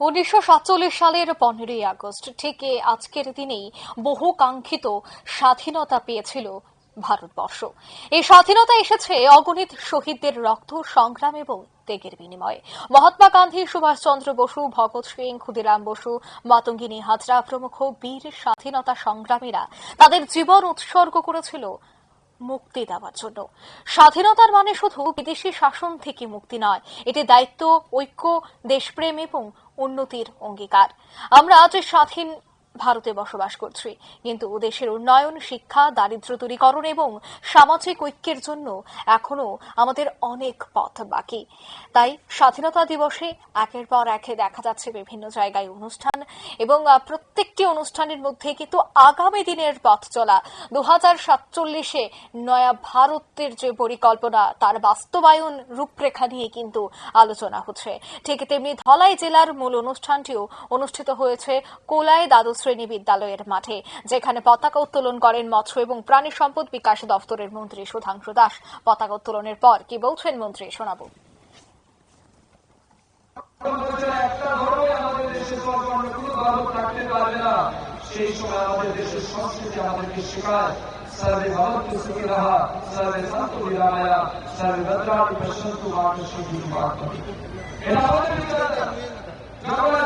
উনিশশো সাতচল্লিশ সালের পনেরোই আগস্ট এ আজকের দিনেই বহু কাঙ্ক্ষিত স্বাধীনতা পেয়েছিল ভারতবর্ষ। এই স্বাধীনতা এসেছে অগণিত শহীদদের রক্ত, সংগ্রাম এবং ত্যাগের বিনিময়ে। মহাত্মা গান্ধী, সুভাষচন্দ্র বসু, ভগৎ সিং, ক্ষুদিরাম বসু, মাতঙ্গিনী হাজরা প্রমুখ বীর স্বাধীনতা সংগ্রামীরা তাদের জীবন উৎসর্গ করেছিল মুক্তি দেওয়ার জন্য। স্বাধীনতার মানে শুধু বিদেশি শাসন থেকে মুক্তি নয়, এটি দায়িত্ব, ঐক্য, দেশপ্রেম এবং উন্নতির অঙ্গীকার। আমরা আজ স্বাধীন ভারতে বসবাস করছি। কিন্তু দেশের উন্নয়ন, শিক্ষা দারিদ্র দূরীকরণ এবং সামাজিক ঐক্যের জন্য এখনও আমাদের অনেক পথ বাকি। তাই স্বাধীনতা দিবসে একের পর একে দেখা যাচ্ছে বিভিন্ন জায়গায় অনুষ্ঠান এবং প্রত্যেকটি অনুষ্ঠানের মধ্যে কিন্তু আগামী দিনের পথ চলা দু হাজার সাতচল্লিশে নয়া ভারতের যে পরিকল্পনা, তার বাস্তবায়ন রূপরেখা নিয়ে কিন্তু আলোচনা হচ্ছে। ঠিক তেমনি ধলাই জেলার মূল অনুষ্ঠানটিও অনুষ্ঠিত হয়েছে কোলায় দ্বাদশ শ্রেণি বিদ্যালয়ের মাঠে, যেখানে পতাকা উত্তোলন করেন মৎস্য এবং প্রাণী সম্পদ বিকাশ দপ্তরের মন্ত্রী সুধাংশু দাস। পতাকা উত্তোলনের পর কি বলছেন মন্ত্রী, শোনাবো। সর্বে সর্বে এটা আমাদের আজ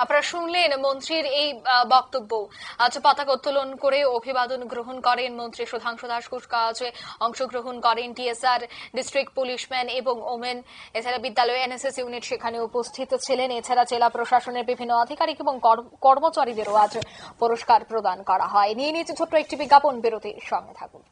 আপনারা শুনলেন মন্ত্রীর এই বক্তব্য। আজ পতাকা উত্তোলন করে অভিবাদন গ্রহণ করেন মন্ত্রী সুধাংশু দাস কুচকাওয়াজে অংশগ্রহণ করেন টিএসআর ডিস্ট্রিক্ট পুলিশম্যান এবং ওমেন। এছাড়া বিদ্যালয় এনএসএস ইউনিট সেখানে উপস্থিত ছিলেন। এছাড়া জেলা প্রশাসনের বিভিন্ন আধিকারিক এবং কর্ম- কর্মচারীদেরও আজ পুরস্কার প্রদান করা হয়। নিয়ে নিয়েছে ছোট্ট একটি বিজ্ঞাপন। বিরতির সঙ্গে থাকুন।